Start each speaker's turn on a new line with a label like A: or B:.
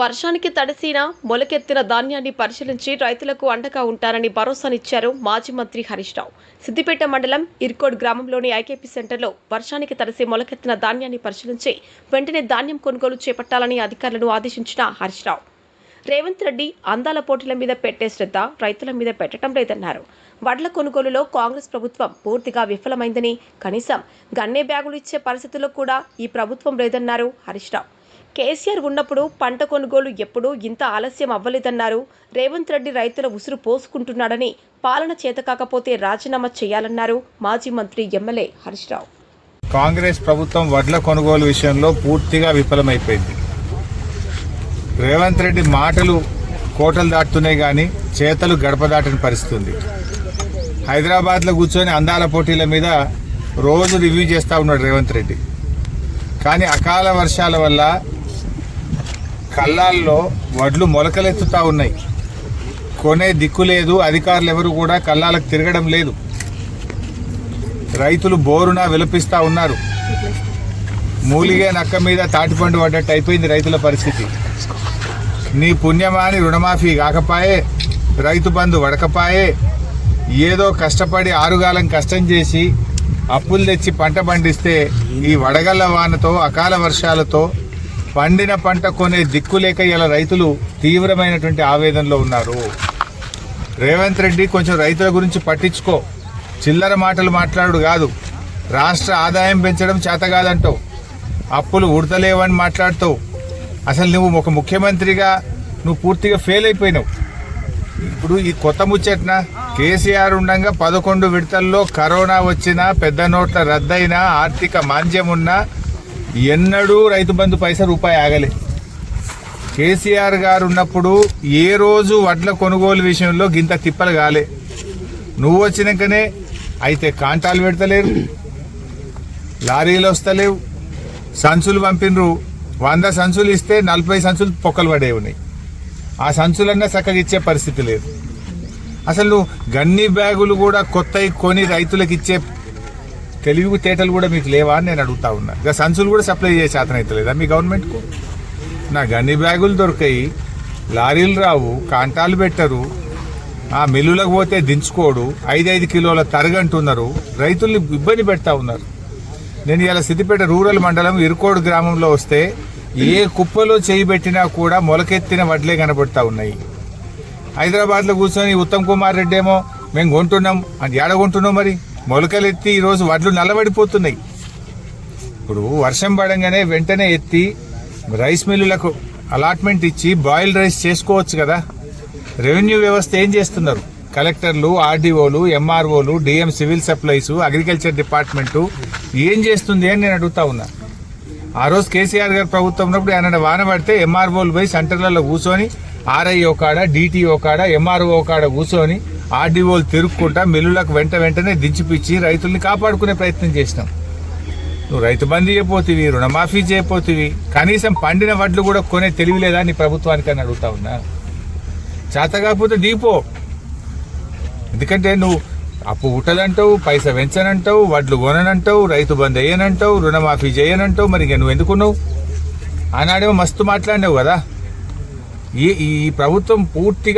A: వర్షానికి తడిసిన మొలకెత్తిన ధాన్యాన్ని పరిశీలించి రైతులకు అండగా ఉంటారని భరోసానిచ్చారు మాజీ మంత్రి హరీష్ రావు. సిద్దిపేట మండలం ఇర్కోడ్ గ్రామంలోని ఐకేపీ సెంటర్లో వర్షానికి తడిసి మొలకెత్తిన ధాన్యాన్ని పరిశీలించి వెంటనే ధాన్యం కొనుగోలు చేపట్టాలని అధికారులను ఆదేశించిన హరీష్ రావు. రేవంత్ రెడ్డి అందాల పోటీల మీద పెట్టే శ్రద్ధ రైతుల మీద పెట్టడం లేదన్నారు. వడ్ల కొనుగోలులో కాంగ్రెస్ ప్రభుత్వం పూర్తిగా విఫలమైందని కనీసం గన్నే బ్యాగులు ఇచ్చే పరిస్థితుల్లో కూడా ఈ ప్రభుత్వం లేదన్నారు హరీష్ రావు. కేసీఆర్ ఉన్నప్పుడు పంట కొనుగోలు ఎప్పుడూ ఇంత ఆలస్యం అవ్వలేదన్నారు. రేవంత్ రెడ్డి రైతుల ఉసురు పోసుకుంటున్నాడని పాలన చేతకాకపోతే రాజీనామా చేయాలన్నారు మాజీ మంత్రి ఎమ్మెల్యే హరీష్రావు
B: కాంగ్రెస్ ప్రభుత్వం వడ్ల కొనుగోలు విషయంలో పూర్తిగా విఫలమైపోయింది. రేవంత్ రెడ్డి మాటలు కోటలు దాటుతున్నాయి కానీ చేతలు గడప దాటని పరిస్థితుంది. హైదరాబాద్లో కూర్చొని అందాల పోటీల మీద రోజు రివ్యూ చేస్తూ ఉన్నాడు రేవంత్ రెడ్డి. కానీ అకాల వర్షాల వల్ల కళ్ళాల్లో వడ్లు మొలకలెత్తుతా ఉన్నాయి. కొనే దిక్కు లేదు అధికారులు ఎవరు కూడా కళ్ళాలకు తిరగడం లేదు. రైతులు బోరున విలపిస్తూ ఉన్నారు. మూలిగే నక్క మీద తాటిపండు పడ్డట్టు అయిపోయింది రైతుల పరిస్థితి. నీ పుణ్యమాని రుణమాఫీ కాకపాయే రైతు బంధు వడకపాయే ఏదో కష్టపడి ఆరుగాలం కష్టం చేసి అప్పులు తెచ్చి పంట పండిస్తే ఈ వడగళ్ళ వానతో అకాల వర్షాలతో పండిన పంట కొనే దిక్కు లేక ఇలా రైతులు తీవ్రమైనటువంటి ఆవేదనలో ఉన్నారు. రేవంత్ రెడ్డి కొంచెం రైతుల గురించి పట్టించుకో. చిల్లర మాటలు మాట్లాడు కాదు. రాష్ట్ర ఆదాయం పెంచడం చేత కాదంటావు. అప్పులు ఉడతలేవని మాట్లాడుతావు. అసలు నువ్వు ఒక ముఖ్యమంత్రిగా నువ్వు పూర్తిగా ఫెయిల్ అయిపోయినావు. ఇప్పుడు ఈ కొత్త ముచ్చట్న కేసీఆర్ ఉండగా పదకొండు విడతల్లో కరోనా వచ్చినా పెద్ద నోట్ల రద్దయినా ఆర్థిక మాంద్యం ఉన్నా ఎన్నడూ రైతు బంధు పైసా రూపాయి ఆగలే. కేసీఆర్ గారు ఉన్నప్పుడు ఏ రోజు వడ్ల కొనుగోలు విషయంలో గింత తిప్పలు కాలే. నువ్వు వచ్చినాకనే అయితే కాంటాలు పెడతలేరు లారీలు వస్తలేవు సంచులు పంపినరు. వంద సంచులు ఇస్తే నలభై సంచులు పొక్కలు పడే ఉన్నాయి. ఆ సంచులన్నా చక్కగా ఇచ్చే పరిస్థితి లేదు. అసలు నువ్వు గన్ని బ్యాగులు కూడా కొత్తవి కొని రైతులకు ఇచ్చే తెలివి తేటలు కూడా మీకు లేవా అని నేను అడుగుతా ఉన్నా. ఇక సంచులు కూడా సప్లై చేసే అతను అయితే లేదా మీ గవర్నమెంట్కు? నా గన్ని బ్యాగులు దొరికాయి. లారీలు రావు కాంటాలు పెట్టరు. ఆ మిల్లులకు పోతే దించుకోడు. ఐదైదు కిలోల తరగంటున్నారు రైతుల్ని ఇబ్బంది పెడతా ఉన్నారు. నేను ఇలా సిద్దిపేట రూరల్ మండలం ఇరుకోడు గ్రామంలో వస్తే ఏ కుప్పలో చేయి పెట్టినా కూడా మొలకెత్తిన వడ్లే కనబడతా ఉన్నాయి. హైదరాబాద్లో కూర్చొని ఉత్తమ్ కుమార్ రెడ్డి ఏమో మేము కొంటున్నాం అని ఏడ కొంటున్నాం మరి? మొలకలు ఎత్తి ఈరోజు వడ్లు నల్లబడిపోతున్నాయి. ఇప్పుడు వర్షం పడంగానే వెంటనే ఎత్తి రైస్ మిల్లులకు అలాట్మెంట్ ఇచ్చి బాయిల్ రైస్ చేసుకోవచ్చు కదా. రెవెన్యూ వ్యవస్థ ఏం చేస్తున్నారు? కలెక్టర్లు ఆర్డీఓలు ఎంఆర్ఓలు DM civil supplies agriculture department ఏం చేస్తుంది అని నేను అడుగుతా ఉన్నా. ఆ రోజు కేసీఆర్ గారు ప్రభుత్వం ఉన్నప్పుడు ఆయన వాన పడితే ఎంఆర్ఓలు పోయి సెంటర్లలో కూర్చొని ఆర్ఐఓ కాడ డిటిఓ కాడ ఎంఆర్ఓ కాడ కూర్చొని ఆర్డీఓలు తెరుక్కుంటా మిల్లులకు వెంట వెంటనే దించిపిచ్చి రైతుల్ని కాపాడుకునే ప్రయత్నం చేసినాం. నువ్వు రైతు బందీ చేయపోతివి రుణమాఫీ చేయపోతివి కనీసం పండిన వడ్లు కూడా కొనే తెలివిలేదా నీ ప్రభుత్వానికి అని అడుగుతా ఉన్నా. చేత కాకపోతే దీపో. ఎందుకంటే నువ్వు అప్పు ఉట్టదంటావు పైస పెంచనంటావు వడ్లు కొననంటావు రైతు బంద్ వేయనంటావు రుణమాఫీ చేయనంటావు మరి ఇక నువ్వు ఎందుకున్నావు? ఆనాడేమో మస్తు మాట్లాడినావు కదా. ఈ ఈ ప్రభుత్వం పూర్తిగా